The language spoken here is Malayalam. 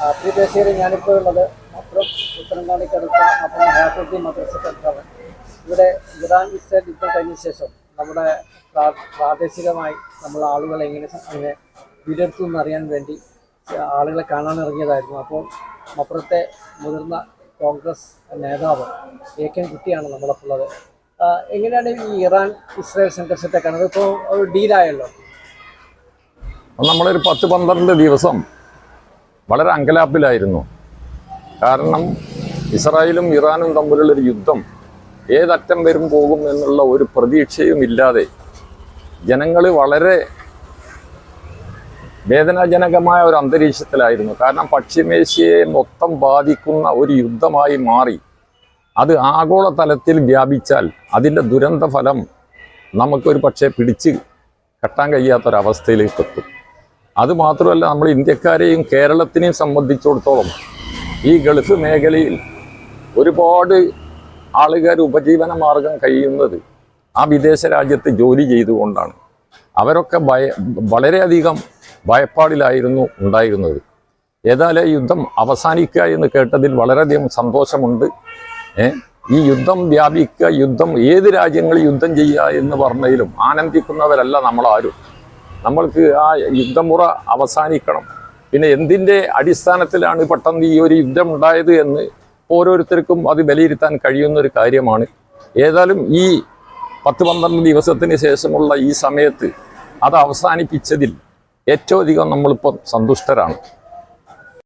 പ്രേക്ഷകരെ ഞാനിപ്പോൾ ഉള്ളത് മാത്രം ഉത്തരങ്കാണിക്കടുത്ത മലപ്പുറം ഹയാത്തുദ്ദീൻ മദ്രസക്കടുത്താണ് ഇവിടെ ഇറാൻ ഇസ്രായേൽ യുദ്ധം കഴിഞ്ഞ ശേഷം നമ്മുടെ പ്രാ- പ്രാദേശികമായി നമ്മൾ ആളുകളെ എങ്ങനെ അങ്ങനെ വീടെടുത്തു എന്നറിയാൻ വേണ്ടി ആളുകളെ കാണാൻ ഇറങ്ങിയതായിരുന്നു. അപ്പോൾ അപ്പുറത്തെ മുതിർന്ന കോൺഗ്രസ് നേതാവ് എ കെ കുട്ടിയാണ് നമ്മളൊപ്പം ഉള്ളത്. എങ്ങനെയാണ് ഈ ഇറാൻ ഇസ്രായേൽ സംഘർഷത്തെ കാണുന്നത്? ഇപ്പോൾ ഒരു ഡീലായല്ലോ നമ്മളൊരു പത്ത് പന്ത്രണ്ട് ദിവസം വളരെ അങ്കലാപ്പിലായിരുന്നു. കാരണം ഇസ്രായേലും ഇറാനും തമ്മിലുള്ളൊരു യുദ്ധം ഏതറ്റം വരും പോകും എന്നുള്ള ഒരു പ്രതീക്ഷയും ഇല്ലാതെ ജനങ്ങൾ വളരെ വേദനാജനകമായ ഒരു അന്തരീക്ഷത്തിലായിരുന്നു. കാരണം പശ്ചിമേഷ്യയെ മൊത്തം ബാധിക്കുന്ന ഒരു യുദ്ധമായി മാറി. അത് ആഗോളതലത്തിൽ വ്യാപിച്ചാൽ അതിന്റെ ദുരന്ത ഫലം നമുക്കൊരു പക്ഷേ പിടിച്ച് കെട്ടാൻ കഴിയാത്തൊരവസ്ഥയിലേക്ക് എത്തും. അതുമാത്രമല്ല നമ്മൾ ഇന്ത്യക്കാരെയും കേരളത്തിനെയും സംബന്ധിച്ചിടത്തോളം ഈ ഗൾഫ് മേഖലയിൽ ഒരുപാട് ആളുകാർ ഉപജീവന മാർഗം കഴിയുന്നത് ആ വിദേശ രാജ്യത്ത് ജോലി ചെയ്തുകൊണ്ടാണ്. അവരൊക്കെ ഭയ വളരെയധികം ഭയപ്പാടിലായിരുന്നു ഉണ്ടായിരുന്നത്. ഏതായാലും യുദ്ധം അവസാനിക്കുക എന്ന് കേട്ടതിൽ വളരെയധികം സന്തോഷമുണ്ട്. ഈ യുദ്ധം വ്യാപിക്കുക യുദ്ധം ഏത് രാജ്യങ്ങളിൽ യുദ്ധം ചെയ്യുക എന്ന് പറഞ്ഞതിലും ആനന്ദിക്കുന്നവരല്ല നമ്മളാരും. നമ്മൾക്ക് ആ യുദ്ധമുറ അവസാനിക്കണം. പിന്നെ എന്തിന്റെ അടിസ്ഥാനത്തിലാണ് പെട്ടെന്ന് ഈ ഒരു യുദ്ധം ഉണ്ടായത് എന്ന് ഓരോരുത്തർക്കും അത് വിലയിരുത്താൻ കഴിയുന്ന ഒരു കാര്യമാണ്. ഏതായാലും ഈ പത്ത് പന്ത്രണ്ട് ദിവസത്തിന് ശേഷമുള്ള ഈ സമയത്ത് അത് അവസാനിപ്പിച്ചതിൽ ഏറ്റവും അധികം നമ്മളിപ്പം സന്തുഷ്ടരാണ്.